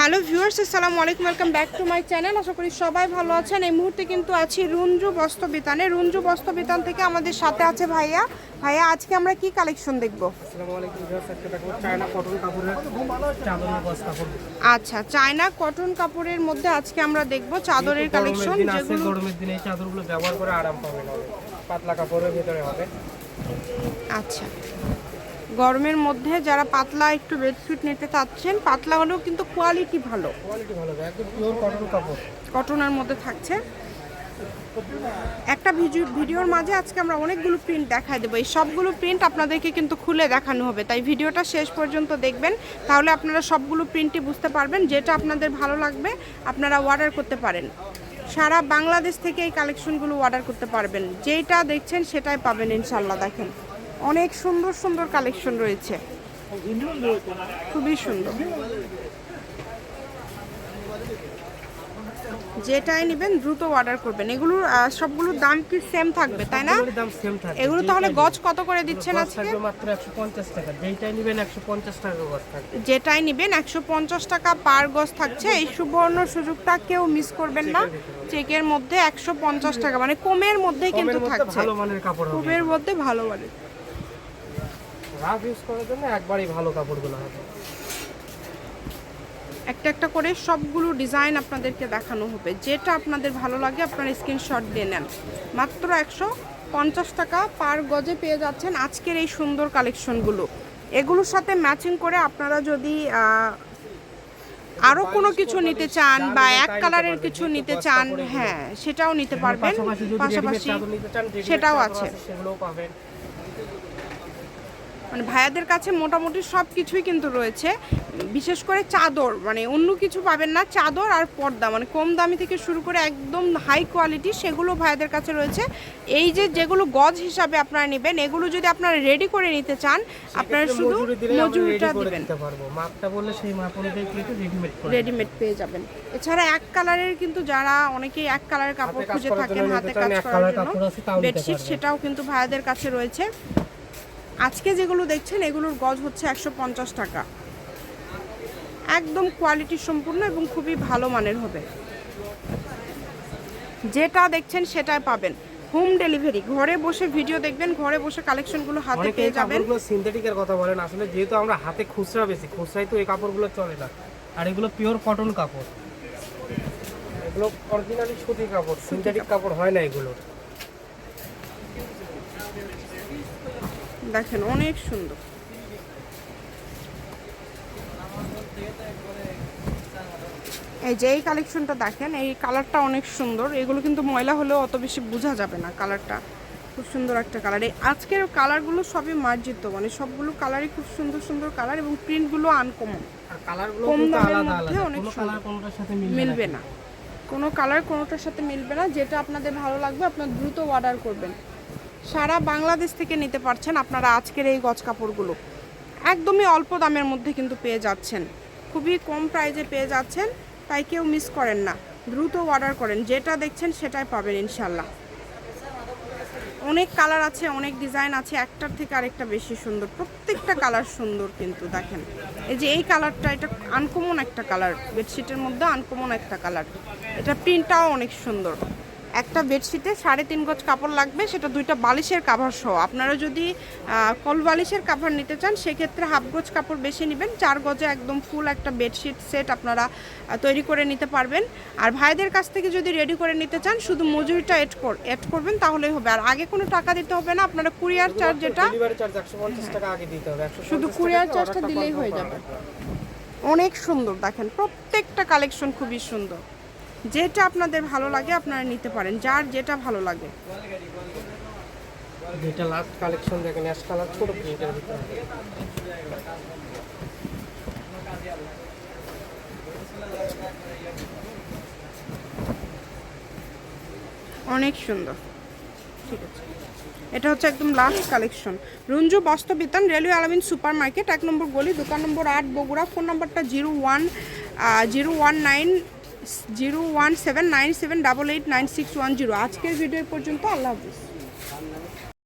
Hello viewers আসসালামু আলাইকুম welcome back to my channel. আশা করি সবাই ভালো আছেন। এই মুহূর্তে কিন্তু আছি রুঞ্জু বস্ত্র বিতানে রুঞ্জু বস্ত্র বিতান থেকে আমাদের সাথে আছে ভাইয়া। ভাইয়া আজকে আমরা কি কালেকশন দেখব? আসসালামু আলাইকুম ভিউয়ার্স আজকে দেখো চায়না কটন কাপড়ের চাদরের বস কাপড়। আচ্ছা চায়না কটন কাপড়ের মধ্যে আজকে আমরা দেখব চাদরের কালেকশন যেগুলো গরমের দিনে এই চাদরগুলো ব্যবহার করে আরাম পাবেন পাতলা কাপড়ের ভিতরে হবে। আচ্ছা। গরমের মধ্যে যারা পাতলা একটু বেডশিট নিতে চাচ্ছেন পাতলা হলেও কিন্তু কোয়ালিটি ভালো। কোয়ালিটি ভালো একদম পিওর কটন কাপড়। কটনের মধ্যে থাকছে। একটা ভিডিও ভিডিওর মাঝে আজকে আমরা অনেকগুলো প্রিন্ট দেখাই দেবো। এই সবগুলো প্রিন্ট আপনাদেরকে কিন্তু খুলে দেখানো হবে। তাই ভিডিওটা শেষ পর্যন্ত দেখবেন। তাহলে আপনারা সবগুলো প্রিন্টই বুঝতে পারবেন যেটা আপনাদের ভালো লাগবে আপনারা অর্ডার করতে পারেন। সারা বাংলাদেশ থেকে এই কালেকশনগুলো অর্ডার করতে পারবেন। যেটা দেখছেন সেটাই পাবেন ইনশাল্লাহ দেখেন। অনেক সুন্দর সুন্দর কালেকশন রয়েছে। খুবই সুন্দর। যেটাই নেবেন দ্রুত অর্ডার করবেন। এগুলোর সবগুলোর দাম কি সেম থাকবে তাই না? এগুলো তাহলে গজ কত করে দিচ্ছেন আজকে? মাত্র 150 টাকা। যেইটাই নেবেন 150 টাকা গজ থাকবে। যেটাই নেবেন একশো পঞ্চাশ টাকা পার গজ থাকছে। এই সুবর্ণ সুযোগটা কেউ মিস করবেন না। চেকের মধ্যে একশো পঞ্চাশ টাকা মানে কমের মধ্যেই কিন্তু থাকছে। ভালো মানের কাপড় হবে। কমের মধ্যে ভালো মানে রাফ ইউজ করার জন্য একবারই ভালো কাপড়গুলো হবে। একটা একটা করে সবগুলো ডিজাইন আপনাদেরকে দেখানো হবে। যেটা আপনাদের ভালো লাগে আপনারা স্ক্রিনশট দিয়ে নেন। মাত্র একশো পঞ্চাশ টাকা পার গজে পেয়ে যাচ্ছেন আজকের এই সুন্দর কালেকশনগুলো এগুলোর সাথে ম্যাচিং করে আপনারা যদি আহ, আরও কোনো কিছু নিতে চান বা এক কালারের কিছু নিতে চান হ্যাঁ সেটাও নিতে পারবেন। পাশাপাশি সেটাও আছে। মানে ভাইয়াদের কাছে মোটামুটি সব কিছুই কিন্তু রয়েছে। বিশেষ করে চাদর মানে অন্য কিছু পাবেন না চাদর আর পর্দা মানে কম দামি থেকে শুরু করে একদম হাই কোয়ালিটি সেগুলো ভাইয়াদের কাছে রয়েছে। এই যে যেগুলো গজ হিসাবে আপনারা নেবেন এগুলো যদি আপনারা রেডি করে নিতে চান আপনারা শুধু মজুরিটা দিবেন। মাপটা বললে সেই মাপ অনুযায়ী কিন্তু রেডিমেড রেডিমেড পেয়ে যাবেন। এছাড়া এক কালারের কিন্তু যারা অনেকেই এক কালারের কাপড় খুঁজে থাকেন হাতে কাজ করার জন্য বেডশিট সেটাও কিন্তু ভাইয়াদের কাছে রয়েছে। আজকে যেগুলো দেখছেন এগুলোর গজ হচ্ছে একশো পঞ্চাশ টাকা। একদম কোয়ালিটি সম্পূর্ণ এবং খুবই ভালো মানের হবে। যেটা দেখছেন সেটাই পাবেন। হোম ডেলিভারি ঘরে বসে ভিডিও দেখবেন ঘরে বসে কালেকশনগুলো হাতে পেয়ে যাবেন। কাপড়গুলো সিনথেটিকের কথা বলেন আসলে যেহেতু আমরা হাতে খুচরা বেশি খুচরাই তো এই কাপড়গুলো চলে না। আর এগুলো পিওর কটন কাপড়। এগুলো অরিজিনালি সুতি কাপড় সিনথেটিক কাপড়। হয় না এগুলো দেখেন অনেক সুন্দর। এই যে এই কালেকশনটা দেখেন এই কালারটা অনেক সুন্দর। এগুলো কিন্তু ময়লা হলেও অত বেশি বোঝা যাবে না কালারটা। খুব সুন্দর একটা কালার। এই আজকের কালারগুলো সবই মার্জিত মানে সবগুলো কালারই খুব সুন্দর সুন্দর কালার এবং প্রিন্টগুলো আনকমন। কম দামের মধ্যে অনেক মিলবে না কোনো কালার কোনোটার সাথে মিলবে না যেটা আপনাদের ভালো লাগবে আপনার দ্রুত অর্ডার করবেন। সারা বাংলাদেশ থেকে নিতে পারছেন আপনারা আজকের এই গজ কাপড়গুলো। একদমই অল্প দামের মধ্যে কিন্তু পেয়ে যাচ্ছেন। খুবই কম প্রাইজে পেয়ে যাচ্ছেন, তাই কেউ মিস করেন না। দ্রুত অর্ডার করেন, যেটা দেখছেন সেটাই পাবেন ইনশাল্লাহ। অনেক কালার আছে, অনেক ডিজাইন আছে, একটার থেকে আরেকটা বেশি সুন্দর। প্রত্যেকটা কালার সুন্দর কিন্তু, দেখেন। এই যে এই কালারটা এটা আনকমন একটা কালার বেডশিটের মধ্যে আনকমন একটা কালার এটা প্রিন্টটাও অনেক সুন্দর। একটা বেডশিটে সাড়ে তিন গজ কাপড় লাগবে সেটা দুইটা বালিশের কাভার সহ। আপনারা যদি কল বালিশের কাভার নিতে চান সেক্ষেত্রে হাফ গজ কাপড় বেশি নেবেন চার গজে একদম ফুল একটা বেডশিট সেট আপনারা তৈরি করে নিতে পারবেন। আর ভাইদের কাছ থেকে যদি রেডি করে নিতে চান শুধু মজুরিটা এড কর এড করবেন তাহলেই হবে। আর আগে কোনো টাকা দিতে হবে না আপনারা কুরিয়ার চার্জ যেটা ডেলিভারি চার্জ 150 টাকা আগে দিতে হবে শুধু কুরিয়ার চার্জটা দিলেই হয়ে যাবে। অনেক সুন্দর দেখেন প্রত্যেকটা কালেকশন খুবই সুন্দর। যেটা আপনাদের ভালো লাগে আপনারা নিতে পারেন যার যেটা ভালো লাগে। যেটা লাস্ট কালেকশন দেখেন অ্যাশ কালার ছোট প্রিন্টের ভিতরে। অনেক সুন্দর। ঠিক আছে। এটা হচ্ছে একদম last collection Ranju Bastrabitan railway Alamin super market এক নম্বর গলি দোকান নম্বর আট বগুড়া ফোন নম্বরটা zero one zero one nine zero one seven nine seven double eight nine six one zero. আজকের ভিডিও পর্যন্ত, আল্লাহ হাফিজ।